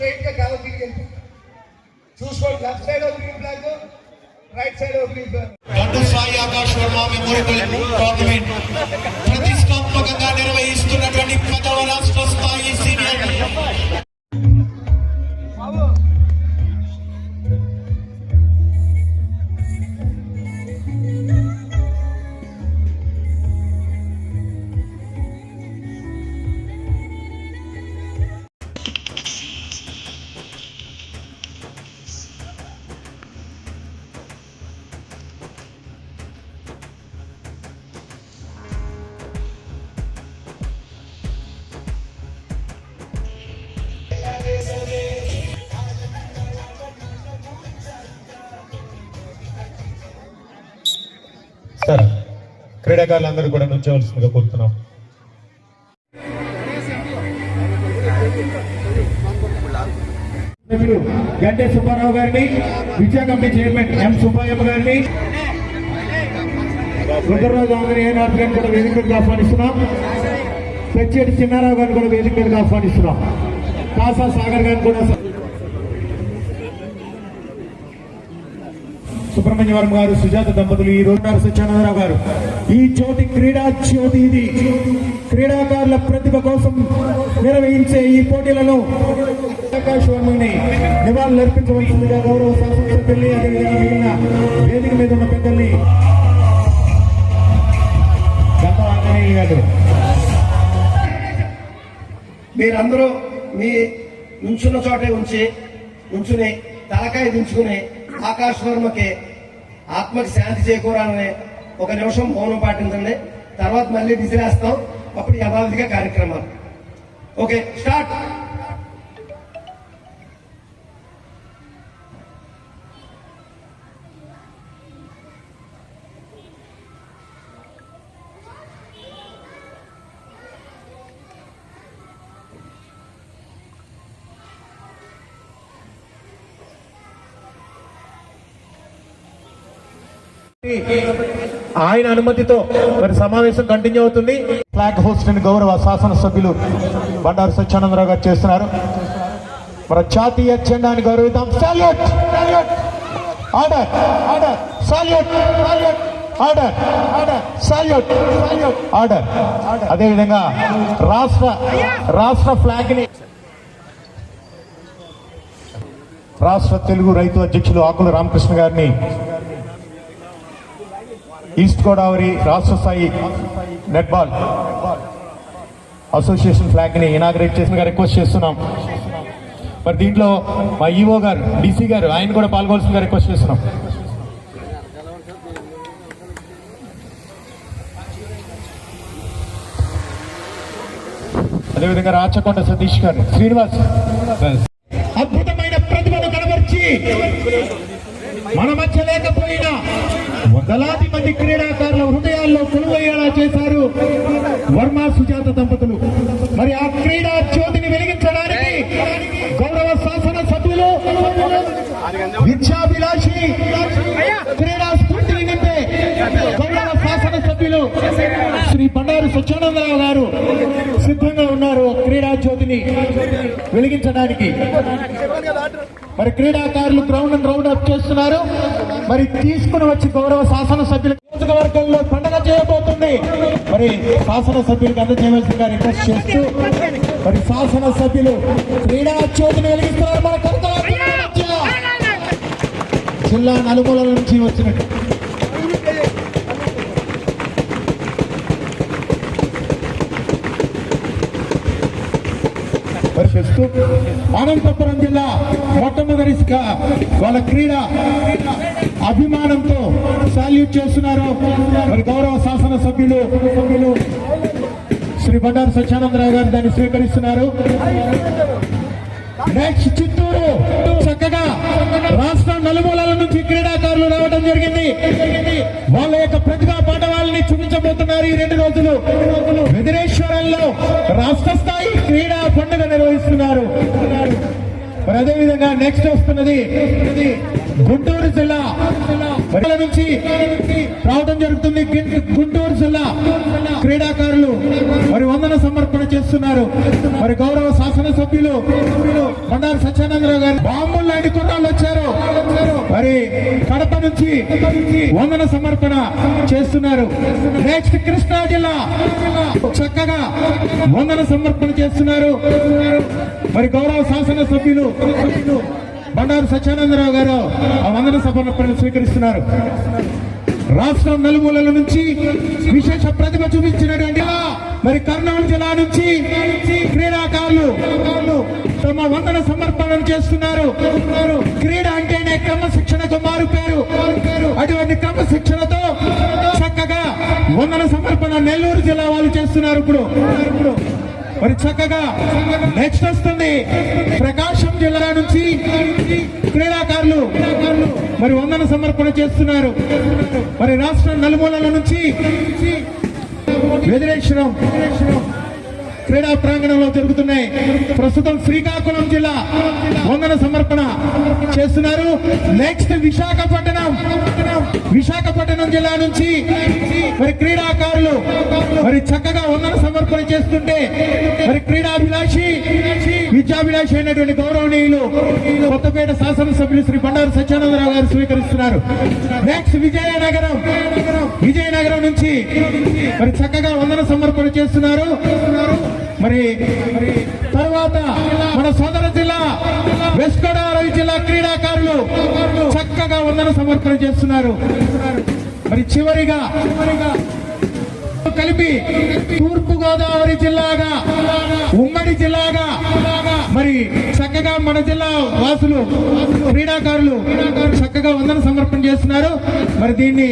స్ట్రైట్గా కాలు తిరిగి వెళ్ళిపోతారు చూసుకోండి. లెఫ్ట్ సైడ్ ఒక గ్రీన్ ఫ్లాగ్ రైట్ సైడ్ ఒక green flag. Dandu Sai Akash Varma memorial tournament ప్రతిష్టాత్మకంగా నిర్వహిస్తున్నటువంటి పదవ రాష్ట్ర స్థాయి సీనియర్. సార్ క్రీడాకారులందరూ కూడా నుంచవలసిందిగా కోరుతున్నాం. గంటే సుబ్బారావు గారిని విద్యా కమిటీ చైర్మన్ ఎం సుబ్బాయమ్మ గారిని రుద్రరాజు ఆంజనేయ నాథ్ గారిని కూడా వేదిక మీదకి ఆహ్వానిస్తున్నాం. పెచ్చేటి చిన్నారావు గారిని కూడా వేదిక మీదకి ఆహ్వానిస్తున్నాం. కాసా సాగర్ గారిని కూడా సుబ్రహ్మణ్యవరం గారు సుజాత దంపతులు ఈ రోజు గారు సత్యానందరావు గారు. ఈ జ్యోతి క్రీడా జ్యోతి ఇది. క్రీడాకారుల ప్రతిభ కోసం నిర్వహించే ఈ పోటీలలో ఆకాశవాణిని నివాళులు అర్పించవలసిందిగా గౌరవ శాసనసభ్యుల్ని అదేవిధంగా మిగిలిన వేదిక మీద ఉన్న పెద్దల్ని గారు. మీరందరూ మీ నుంచున్న చోటే ఉంచి నుంచుని తలకాయ దించుకుని ఆకాశవర్మకే ఆత్మకి శాంతి చేకూరాలని ఒక నిమిషం మౌనం పాటించండి. తర్వాత మళ్ళీ విసిరేస్తాం అప్పుడు యథావిధిగా కార్యక్రమాలు. Okay start. ఆయన అనుమతితో మరి సమావేశం కంటిన్యూ అవుతుంది. ఫ్లాగ్ హోస్ట్ అని గౌరవ శాసనసభ్యులు బండారు సత్యానందరావు గారు చేస్తున్నారు. మన జాతీయ జెండాని గౌరవిద్దాం. Salute order order salute salute order order salute salute order అదేవిధంగా రాష్ట్ర రాష్ట్ర ఫ్లాగ్ని రాష్ట్ర తెలుగు రైతు అధ్యక్షులు ఆకుల రామకృష్ణ గారిని ఈస్ట్ గోదావరి రాష్ట్ర స్థాయి నెట్బాల్ అసోసియేషన్ ఫ్లాగ్ని ఇనాగ్రేట్ చేసిన రిక్వెస్ట్ చేస్తున్నాం. మరి దీంట్లో మా ఈఓ గారు డీసీ గారు ఆయన కూడా పాల్గొల్సిందిగా రిక్వెస్ట్ చేస్తున్నాం. అదేవిధంగా రాచకొండ సతీష్ గారు శ్రీనివాస్. అద్భుతమైన ప్రతిభను కనబర్చి మన మధ్య లేకపోయినా వందలాది మంది క్రీడాకారుల హృదయాల్లో కొలువయ్యేలా చేశారు వర్మ సుజాత దంపతులు. మరి ఆ క్రీడా జ్యోతిని వెలిగించడానికి గౌరవ శాసన సభ్యులు విద్యాభిలాషి క్రీడా స్ఫూర్తిని నింపే గౌరవ శాసన సభ్యులు శ్రీ బండారు సత్యానందరావు గారు సిద్ధంగా ఉన్నారు క్రీడా జ్యోతిని వెలిగించడానికి. మరి క్రీడాకారులు గ్రౌండ్ రౌండ్ అప్ చేస్తున్నారు. మరి తీసుకుని వచ్చి గౌరవ శాసనసభ్యుల నియోజకవర్గంలో పండగ చేయబోతుంది. మరి శాసనసభ్యులకు అందజేయవలసిందిగా రిక్వెస్ట్ చేస్తూ మరి శాసనసభ్యులు క్రీడా జ్యోతిని వెలిగిస్తున్నారు. మన కొంత జిల్లా నలుమూల నుంచి వచ్చినట్టు. పరిశీలిస్తూ అనంతపురం జిల్లా మొట్టమొదటి వాళ్ళ క్రీడ అభిమానంతో సాల్యూట్ చేస్తున్నారు. మరి గౌరవ శాసన సభ్యులు సభ్యులు శ్రీ బండారు సత్యానందరావు గారు దాన్ని స్వీకరిస్తున్నారు. నెక్స్ట్ చిత్తూరు. కూడా రాష్ట్రం నలుమూలల నుంచి క్రీడాకారులు రావడం జరిగింది. వాళ్ళ యొక్క ప్రతిభా పాఠవాళ్ళని చూపించబోతున్నారు ఈ రెండు రోజులు. వెదిరేశ్వరంలో రాష్ట్ర స్థాయి క్రీడా పండుగ నిర్వహిస్తున్నారు. మరి అదేవిధంగా నెక్స్ట్ వస్తున్నది గుంటూరు జిల్లా. మరి నుంచి రావడం జరుగుతుంది. గుంటూరు జిల్లా క్రీడాకారులు మరి వందన సమర్పణ చేస్తున్నారు. మరి గౌరవ శాసనసభ్యులు బండారు సత్యానందరావు గారు బాంబులు లాంటి కుర్రాళ్ళు వచ్చారు. మరి కడప నుంచి వందన సమర్పణ చేస్తున్నారు. నెక్స్ట్ కృష్ణా జిల్లా చక్కగా వందన సమర్పణ చేస్తున్నారు. మరి గౌరవ శాసన సభ్యులు బండారు సత్యానందరావు గారు ఆ వందన సభను స్వీకరిస్తున్నారు. రాష్ట్రం నలుమూలల నుంచి విశేష ప్రతిభ చూపించినటువంటి మరి కర్నూలు జిల్లా నుంచి క్రీడాకారులు తమ వందన సమర్పణలు చేస్తున్నారు. క్రీడ అంటేనే క్రమశిక్షణకు మారు పేరు అటువంటి క్రమశిక్షణతో చక్కగా వందన సమర్పణ నెల్లూరు జిల్లా వాళ్ళు చేస్తున్నారు ఇప్పుడు ఇప్పుడు. మరి చక్కగా నెక్స్ట్ వస్తుంది ప్రకాశం జిల్లా నుంచి క్రీడాకారులు. మరి వందన సమర్పణ చేస్తున్నారు. మరి రాష్ట్రం నలుమూలల నుంచి వెదిరేశ్వరం. క్రీడా ప్రాంగణంలో జరుగుతున్నాయి. ప్రస్తుతం శ్రీకాకుళం జిల్లా వందన సమర్పణ చేస్తున్నారు. నెక్స్ట్ విశాఖపట్నం. విశాఖపట్నం జిల్లా నుంచి మరి క్రీడాకారులు మరి చక్కగా వందన సమర్పణ చేస్తుంటే మరి క్రీడాభిలాషి విద్యాభిలాషి అయినటువంటి గౌరవనీయులు కొత్తపేట శాసనసభ్యులు శ్రీ బండారు సత్యానందరావు గారు స్వీకరిస్తున్నారు. నెక్స్ట్ విజయనగరం. విజయనగరం నుంచి మరి చక్కగా వందన సమర్పణ చేస్తున్నారు. మరి తర్వాత మన సోదర జిల్లా వెస్ట్ గోదావరి జిల్లా క్రీడాకారులు చక్కగా వందన సమర్పణ చేస్తున్నారు. మరి చివరిగా చివరిగా కలిపి తూర్పు గోదావరి జిల్లాగా ఉమ్మడి జిల్లాగా మరి చక్కగా మన జిల్లా వాసులు క్రీడాకారులు చక్కగా వందన సమర్పణ చేస్తున్నారు. మరి దీన్ని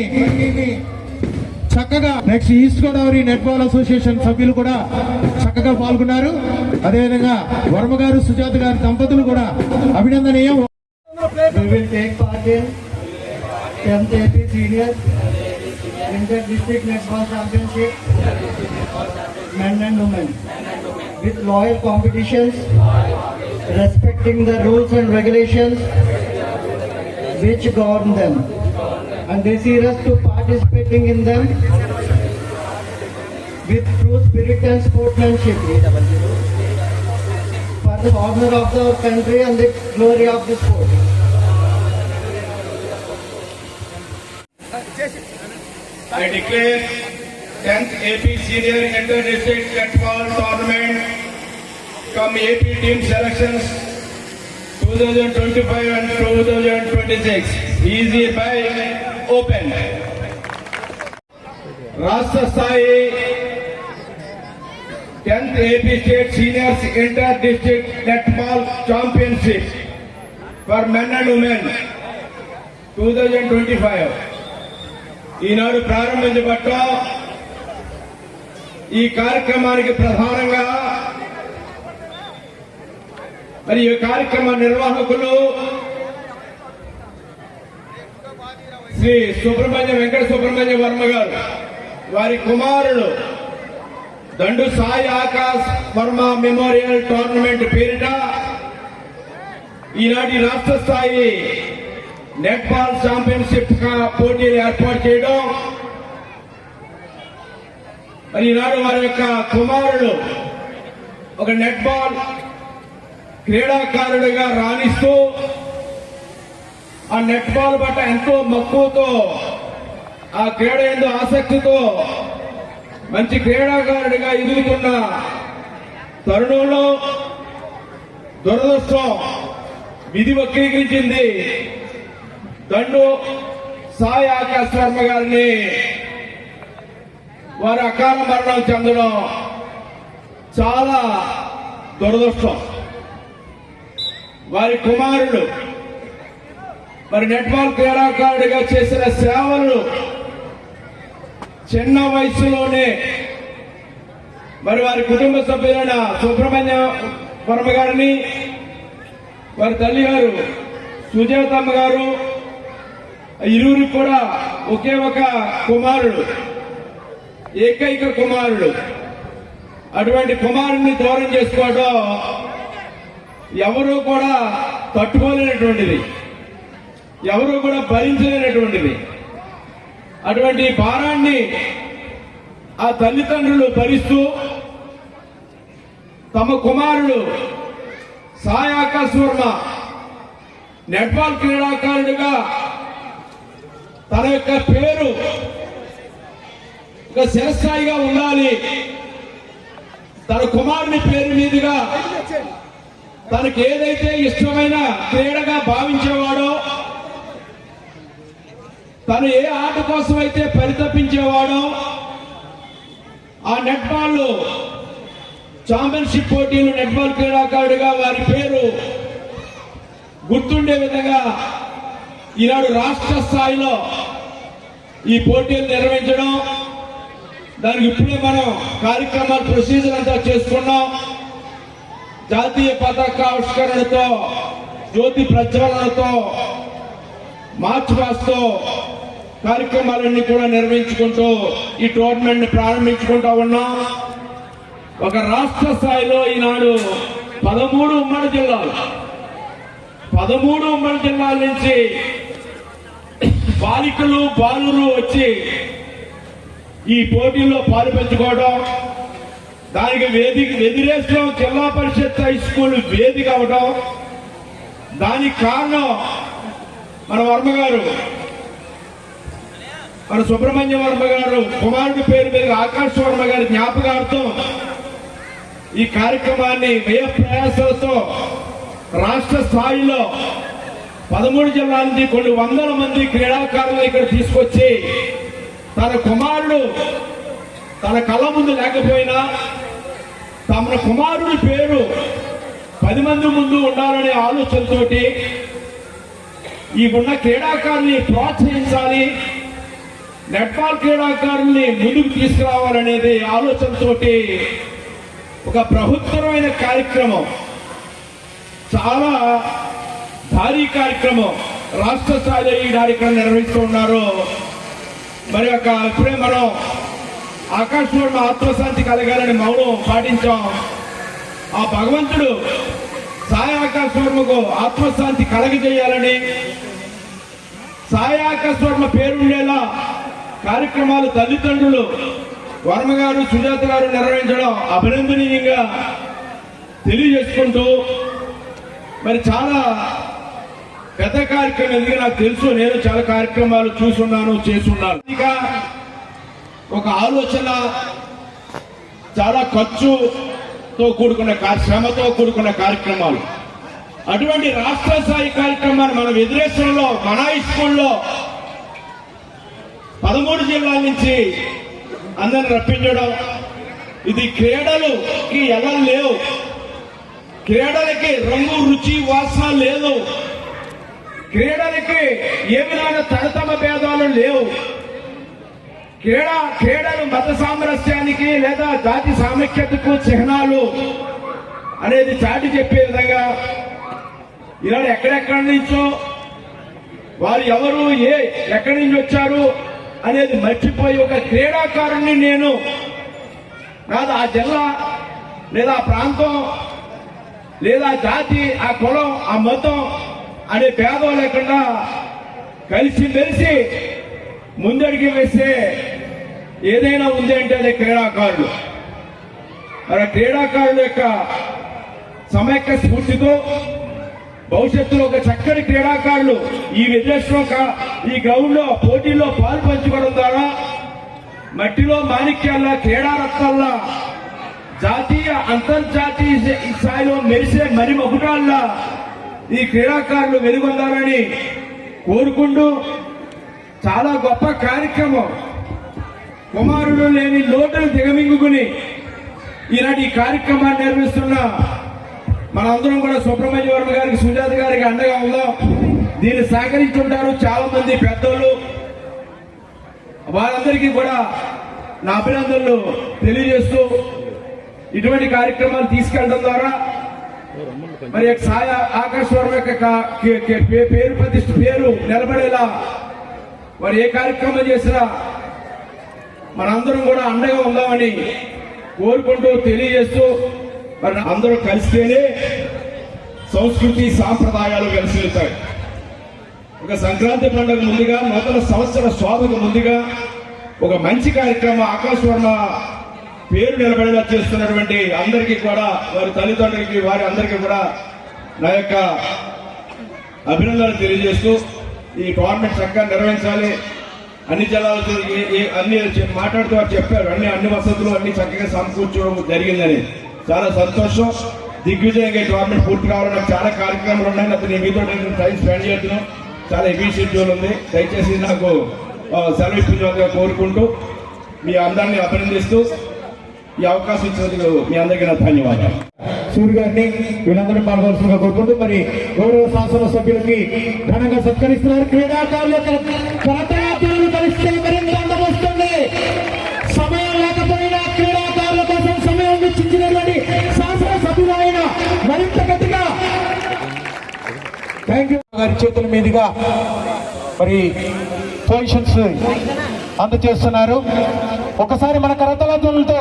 చక్కగా next east Godavari netball association సభ్యులు కూడా చక్కగా పాల్గొన్నారు అదేవిధంగా వర్మ గారు సుజాత గారి దంపతులు కూడా అభినందనీయం Men and Women with loyal competitions, respecting the rules and regulations which govern them. And they see us to participating in them with true spirit and sportsmanship for the honor of the country and the glory of the sport. I declare 10th AP Senior Inter-District Netball Tournament come AP team selections 2025 and 2026 is hereby open. రాష్ట్ర స్థాయి 10th AP State Seniors Inter-District Netball Championship for men and women 2025 ఈనాడు ప్రారంభించబట్ట ఈ కార్యక్రమానికి ప్రధానంగా మరి ఈ కార్యక్రమ నిర్వాహకులు శ్రీ సుబ్రహ్మణ్య వెంకట సుబ్రహ్మణ్య వర్మ గారు వారి కుమారుడు దండు సాయి ఆకాశ్ వర్మ మెమోరియల్ టోర్నమెంట్ పేరిట ఈనాటి రాష్ట్ర స్థాయి నెట్బాల్ ఛాంపియన్షిప్ పోటీలు ఏర్పాటు చేయడం. మరి ఈనాడు వారి యొక్క కుమారుడు ఒక నెట్బాల్ క్రీడాకారుడిగా రాణిస్తూ ఆ నెట్బాల్ పట్ల ఎంతో మక్కువతో ఆ క్రీడ ఎందు ఆసక్తితో మంచి క్రీడాకారుడిగా ఎదుగుతున్న తరుణంలో దురదృష్టం విధి వక్రీకరించింది దండు సాయి ఆకాశ్ వర్మ గారిని వారి అకాల మరణం చెందడం చాలా దురదృష్టం. వారి కుమారుడు మరి నెట్బాల్ క్రీడాకారుడిగా చేసిన సేవలు చిన్న వయసులోనే మరి వారి కుటుంబ సభ్యులైన సుబ్రహ్మణ్య వర్మ గారిని వారి తల్లి గారు సుజాతమ్మ గారు ఇరువురికి కూడా ఒకే ఒక కుమారుడు ఏకైక కుమారుడు. అటువంటి కుమారుడిని దూరం చేసుకోవడం ఎవరు కూడా తట్టుకోలేనటువంటిది. ఎవరు కూడా భరించలేనటువంటిది. అటువంటి భారాన్ని ఆ తల్లిదండ్రులు భరిస్తూ తమ కుమారుడు సాయి ఆకాశ్ వర్మ నెట్బాల్ క్రీడాకారుడిగా తన యొక్క పేరు ఒక శిరస్థాయిగా ఉండాలి. తన కుమారుని పేరు మీదుగా తనకి ఏదైతే ఇష్టమైన క్రీడగా భావించేవాడో తను ఏ ఆట కోసం అయితే పరితపించేవాడో ఆ నెట్బాల్ ఛాంపియన్షిప్ పోటీలు నెట్బాల్ క్రీడాకారుడిగా వారి పేరు గుర్తుండే విధంగా ఈనాడు రాష్ట్ర స్థాయిలో ఈ పోటీలు నిర్వహించడం దానికి ఇప్పుడే మనం కార్యక్రమాలు ప్రొసీజర్ అంతా చేసుకున్నాం. జాతీయ పతాక ఆవిష్కరణతో జ్యోతి ప్రజ్వలనతో మార్చ్ పాస్తో కార్యక్రమాలన్నీ కూడా నిర్వహించుకుంటూ ఈ టోర్నమెంట్ని ప్రారంభించుకుంటూ ఉన్నాం. ఒక రాష్ట్ర స్థాయిలో ఈనాడు పదమూడు ఉమ్మడి జిల్లాలు పదమూడు ఉమ్మడి జిల్లాల నుంచి బాలికలు బాలురు వచ్చి ఈ పోటీల్లో పాలుపంచుకోవడం దానికి వేదిక ఎదిరేసిన జిల్లా పరిషత్ హై స్కూల్ వేదిక అవడం దానికి కారణం మన వర్మ గారు. మన సుబ్రహ్మణ్య వర్మ గారు కుమారుడి పేరు మీద ఆకాశ్ వర్మ గారి జ్ఞాపకార్థం ఈ కార్యక్రమాన్ని వ్యయ ప్రయాసాలతో రాష్ట్ర స్థాయిలో పదమూడు జిల్లాల నుంచి కొన్ని వందల మంది క్రీడాకారులు ఇక్కడ తీసుకొచ్చి తన కుమారుడు తన కళ్ళ ముందు లేకపోయినా తమ కుమారుడి పేరు పది మంది ముందు ఉండాలనే ఆలోచనతోటి ఈ ఉన్న క్రీడాకారుని ప్రోత్సహించాలి నెట్బాల్ క్రీడాకారుల్ని ముందుకు తీసుకురావాలనేది ఆలోచనతో ఒక ప్రభుత్వమైన కార్యక్రమం. చాలా భారీ కార్యక్రమం. రాష్ట్ర స్థాయిలో ఈ కార్యక్రమం నిర్వహిస్తూ ఉన్నారు. మరి ఒక ఇప్పుడే మనం ఆకాశంలో ఆత్మశాంతి కలగాలని మౌనం పాటించాం. ఆ భగవంతుడు సాయి ఆకాశవర్మకు ఆత్మశాంతి కలగజేయాలని సాయి ఆకాశవర్మ పేరుండేలా కార్యక్రమాలు తల్లిదండ్రులు వర్మ గారు సుజాత గారు నిర్వహించడం అభినందనీయంగా తెలియజేసుకుంటూ మరి చాలా పెద్ద కార్యక్రమం ఎందుకు నాకు తెలుసు. నేను చాలా కార్యక్రమాలు చూసున్నాను చేసున్నాను ఇక ఒక ఆలోచన చాలా ఖర్చుతో కూడుకున్న శ్రమతో కూడుకున్న కార్యక్రమాలు. అటువంటి రాష్ట్ర స్థాయి కార్యక్రమాన్ని మన ఎదురేశ్వరంలో మన హై స్కూల్లో పదమూడు జిల్లాల నుంచి అందరిని రప్పించడం. ఇది క్రీడలుకి ఎలా లేవు. క్రీడలకి రంగు రుచి వాసన లేదు. క్రీడలకి ఏ విధమైన తడతమ భేదాలు లేవు. క్రీడ క్రీడలు మత సామరస్యానికి లేదా జాతి సామఖ్యతకు చిహ్నాలు అనేది చాటి చెప్పే విధంగా ఈనాడు ఎక్కడెక్కడి నుంచో వారు ఎవరు ఏ ఎక్కడి నుంచి వచ్చారు అనేది మర్చిపోయి ఒక క్రీడాకారుణ్ణి నేను కాదు ఆ జిల్లా లేదా ఆ ప్రాంతం లేదా జాతి ఆ కులం ఆ మతం అనే భేదం లేకుండా కలిసి మెలిసి ముందడికి వేస్తే ఏదైనా ఉంది అంటే అది క్రీడాకారులు మరి ఆ క్రీడాకారుల యొక్క సమైక్య స్ఫూర్తితో భవిష్యత్తులో ఒక చక్కటి క్రీడాకారులు ఈ విదేశంలో ఈ గ్రౌండ్లో పోటీల్లో పాలు పంచుకోవడం ద్వారా మట్టిలో మాణిక్యాల క్రీడారత్నాల్లా జాతీయ అంతర్జాతీయ స్థాయిలో మెరిసే మరి మకుటాల్లా ఈ క్రీడాకారులు వెలుగొందాలని కోరుకుంటూ చాలా గొప్ప కార్యక్రమం. కుమారుడు లేని లోటును దిగమింగుకుని ఈనాటి ఈ కార్యక్రమాన్ని నిర్వహిస్తున్న మనందరం కూడా సుబ్రహ్మణ్య వర్మ గారికి సుజాత గారికి అండగా ఉందాం. దీన్ని సహకరించుంటారు చాలా మంది పెద్దోళ్ళు. వారందరికీ కూడా నా అభినందనలు తెలియజేస్తూ ఇటువంటి కార్యక్రమాలు తీసుకెళ్ళడం ద్వారా మరి యొక్క సాయ ఆకాశవరం యొక్క పేరు ప్రతిష్ట పేరు నిలబడేలా మరి ఏ కార్యక్రమం చేసినా మనందరం కూడా అండగా ఉందామని కోరుకుంటూ తెలియజేస్తూ మరి అందరూ కలిస్తేనే సంస్కృతి సాంప్రదాయాలు కలిసి వెళ్తాయి ఒక సంక్రాంతి పండుగ ముందుగా మొదల సంవత్సర శోభకు ముందుగా ఒక మంచి కార్యక్రమం ఆకాశవర్మ పేరు నిలబడేలా చేస్తున్నటువంటి అందరికీ కూడా వారి తల్లిదండ్రులకి వారి అందరికీ కూడా నా యొక్క అభినందనలు తెలియజేస్తూ ఈ టోర్నమెంట్ చక్కగా నిర్వహించాలి. అన్ని జిల్లాలతో ఏ- అన్ని మాట్లాడుతూ చెప్పారు. అన్ని అన్ని వసతులు అన్ని చక్కగా సమకూర్చడం జరిగిందని. చాలా సంతోషం. దిగ్విజయంగా ఈ టోర్నమెంట్ పూర్తి కావాలని నాకు చాలా కార్యక్రమాలు ఉన్నాయి. అతను మీతో నేను టైం స్పెండ్ చేస్తున్నాం. చాలా హెవీ షెడ్యూల్ ఉంది. దయచేసి నాకు సెలవు ఇప్పించాలని కోరుకుంటూ మీ అందరినీ అభినందిస్తూ ఈ అవకాశం ఇచ్చినందుకు మీ అందరికీ నా ధన్యవాదాలు. సూర్య గారిని వీళ్ళందరూ పాల్గొనవలసిందిగా కోరుకుంటూ మరి గౌరవ శాసన సభ్యులకి ఘనంగా సత్కరిస్తున్నారు. క్రీడాకారుల గారి చేతుల మీదుగా మరి పొజిషన్స్ అందజేస్తున్నారు ఒకసారి మన కరతలతో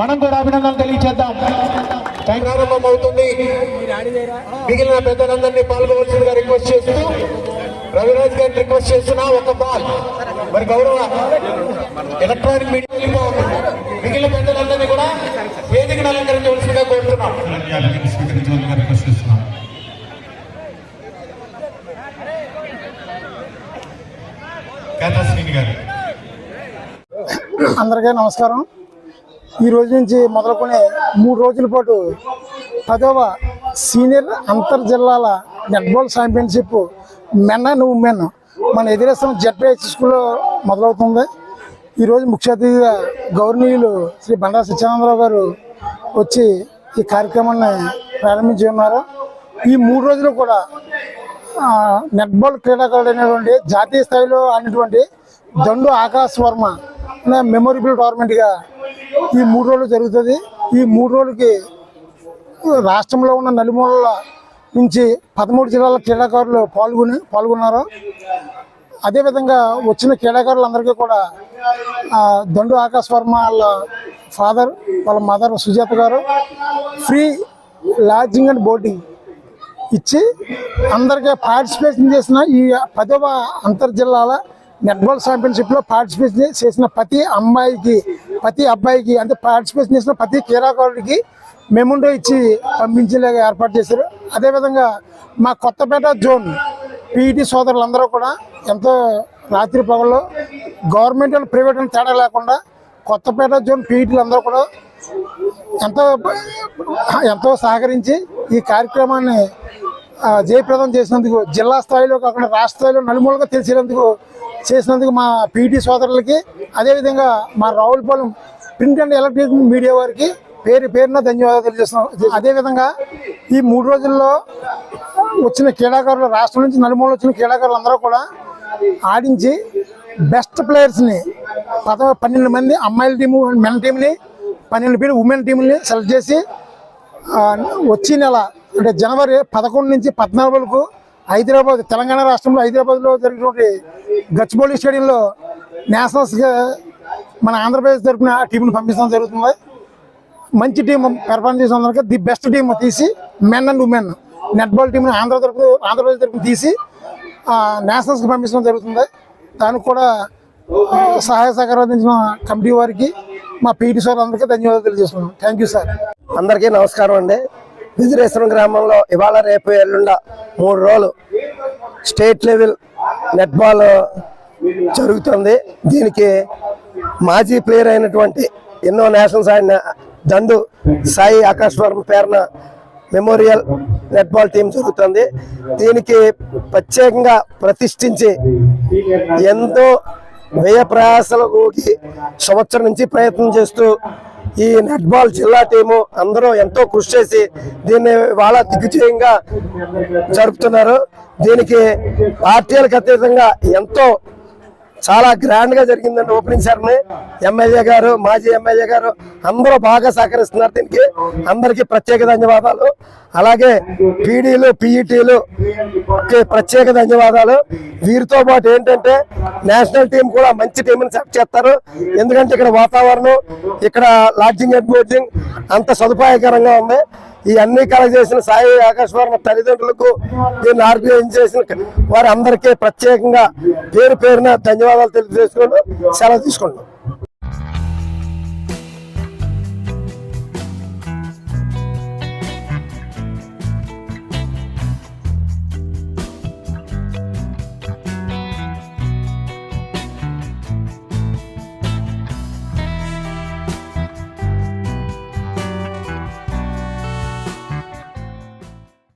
మనం కూడా అభినందనలు తెలియజేద్దాం ప్రారంభం అవుతుంది. మిగిలిన పెద్దలందరినీ పాల్గొవలసిందిగా రిక్వెస్ట్ చేస్తూ రవిరాజ్ గారిని రిక్వెస్ట్ చేస్తున్నా ఒక బాల్. మరి గౌరవ ఎలక్ట్రానిక్ మీడియా మిగిలిన పెద్దలందరినీ కూడా వేదికను అలంకరించవలసిందిగా కోరుతున్నాం స్వీకరించవలసిందిగా రిక్వెస్ట్ చేస్తున్నాం కేతా శ్రీని గారు. అందరికీ నమస్కారం. ఈ రోజు నుంచి మొదలుకొని మూడు రోజుల పాటు పదవ సీనియర్ అంతర్ జిల్లాల netball championship men and women మన ఎదిరేస్తాం జెడ్పీహెచ్ స్కూల్లో మొదలవుతుంది. ఈరోజు ముఖ్య అతిథిగా గౌరవనీయులు శ్రీ బండా సత్యానందరావు గారు వచ్చి ఈ కార్యక్రమాన్ని ప్రారంభించి ఉన్నారు ఈ మూడు రోజులు కూడా నెట్బాల్ క్రీడాకారుడు అనేటువంటి జాతీయ స్థాయిలో ఆడినటువంటి దండు ఆకాశ్ వర్మ అనే మెమొరబుల్ టోర్నమెంట్గా ఈ మూడు రోజులు జరుగుతుంది. ఈ మూడు రోజులకి రాష్ట్రంలో ఉన్న నలుమూలల నుంచి పదమూడు జిల్లాల క్రీడాకారులు పాల్గొని పాల్గొన్నారు. అదేవిధంగా వచ్చిన క్రీడాకారులందరికీ కూడా దండు ఆకాశ్ వర్మ వాళ్ళ ఫాదర్ వాళ్ళ మదర్ సుజాత గారు ఫ్రీ లాడ్జింగ్ అండ్ బోటింగ్ ఇచ్చి అందరికీ పార్టిసిపేషన్ చేసిన ఈ పదవ అంతర్జిల్లాల నెట్బాల్ ఛాంపియన్షిప్లో పార్టిసిపేషన్ చేసిన ప్రతి అమ్మాయికి ప్రతి అబ్బాయికి అంటే పార్టిసిపేషన్ చేసిన ప్రతి క్రీడాకారుడికి మెముండో ఇచ్చి పంపించేలాగా ఏర్పాటు చేశారు. అదేవిధంగా మా కొత్తపేట జోన్ పీఈటీ సోదరులందరూ కూడా ఎంతో రాత్రి పగల్లో గవర్నమెంట్ అండ్ ప్రైవేట్ అని తేడా లేకుండా కొత్తపేట జోన్ పీఈటీలు అందరూ కూడా ఎంతో ఎంతో సహకరించి ఈ కార్యక్రమాన్ని జయప్రదం చేసినందుకు జిల్లా స్థాయిలో కాకుండా రాష్ట్ర స్థాయిలో నలుమూలగా తెలిసినందుకు చేసినందుకు మా పీటీ సోదరులకి అదేవిధంగా మా Ravulapalem print and electric media వారికి పేరు పేరున ధన్యవాదాలు తెలియజేస్తున్నాం. అదేవిధంగా ఈ మూడు రోజుల్లో వచ్చిన క్రీడాకారులు రాష్ట్రం నుంచి నలుమూల వచ్చిన క్రీడాకారులు అందరూ కూడా ఆడించి బెస్ట్ ప్లేయర్స్ని పద పన్నెండు మంది అమ్మాయిల టీము మెన్ టీంని పన్నెండు పేరు ఉమెన్ టీంని సెలెక్ట్ చేసి వచ్చే నెల అంటే జనవరి పదకొండు నుంచి పద్నాలుగు వరకు హైదరాబాద్ తెలంగాణ రాష్ట్రంలో హైదరాబాద్లో జరిగినటువంటి గచ్చిబౌలి స్టేడియంలో నేషనల్స్గా మన ఆంధ్రప్రదేశ్ తరఫున టీంను పంపించడం జరుగుతుంది. మంచి టీం పెర్ఫార్మ్ చేసిన ది బెస్ట్ టీం తీసి మెన్ అండ్ ఉమెన్ నెట్బాల్ టీంని ఆంధ్ర తరఫు ఆంధ్రప్రదేశ్ తరఫున తీసి నేషనల్స్కి పంపించడం జరుగుతుంది. దానికి కూడా సహాయ సహకారం అందించిన కమిటీ వారికి మా పీటీ సార్ అందరికీ ధన్యవాదాలు తెలియజేస్తున్నాం. థ్యాంక్ యూ సార్ అందరికీ నమస్కారం అండి. విజయరేశ్వరం గ్రామంలో ఇవాళ రేపు ఎల్లుండ మూడు రోజులు స్టేట్ లెవెల్ నెట్బాల్ జరుగుతుంది. దీనికి మాజీ ప్లేయర్ అయినటువంటి ఎన్నో నేషనల్స్ ఆయన దండు సాయి ఆకాశ్ వర్మ పేరున మెమోరియల్ నెట్బాల్ టీం జరుగుతుంది. దీనికి ప్రత్యేకంగా ప్రతిష్ఠించి ఎంతో వ్యయ ప్రయాసాలకు సంవత్సరం నుంచి ప్రయత్నం చేస్తూ ఈ నెట్బాల్ జిల్లా టీము అందరూ ఎంతో కృషి చేసి దీన్ని వాళ్ళ దిగ్విజయంగా జరుపుతున్నారు. దీనికి పార్టీలకు అతీతంగా ఎంతో చాలా గ్రాండ్గా జరిగిందండి ఓపెనింగ్ సెరమనీ ఎమ్మెల్యే గారు మాజీ ఎమ్మెల్యే గారు అందరూ బాగా సహకరిస్తున్నారు దీనికి. అందరికీ ప్రత్యేక ధన్యవాదాలు. అలాగే పీడీలు పీఈటీలు ప్రత్యేక ధన్యవాదాలు. వీరితో పాటు ఏంటంటే నేషనల్ టీం కూడా మంచి టీంని సెలెక్ట్ చేస్తారు. ఎందుకంటే ఇక్కడ వాతావరణం ఇక్కడ లాడ్జింగ్ అండ్ బోర్డింగ్ అంత సదుపాయకరంగా ఉంది. ఈ అన్ని కలగజేసిన సాయి ఆకాశవర్మ తల్లిదండ్రులకు దీన్ని ఆర్గనైజ్ చేసిన వారందరికీ ప్రత్యేకంగా పేరు పేరున ధన్యవాదాలు తెలియజేసుకుంటూ సెలవు తీసుకుంటాం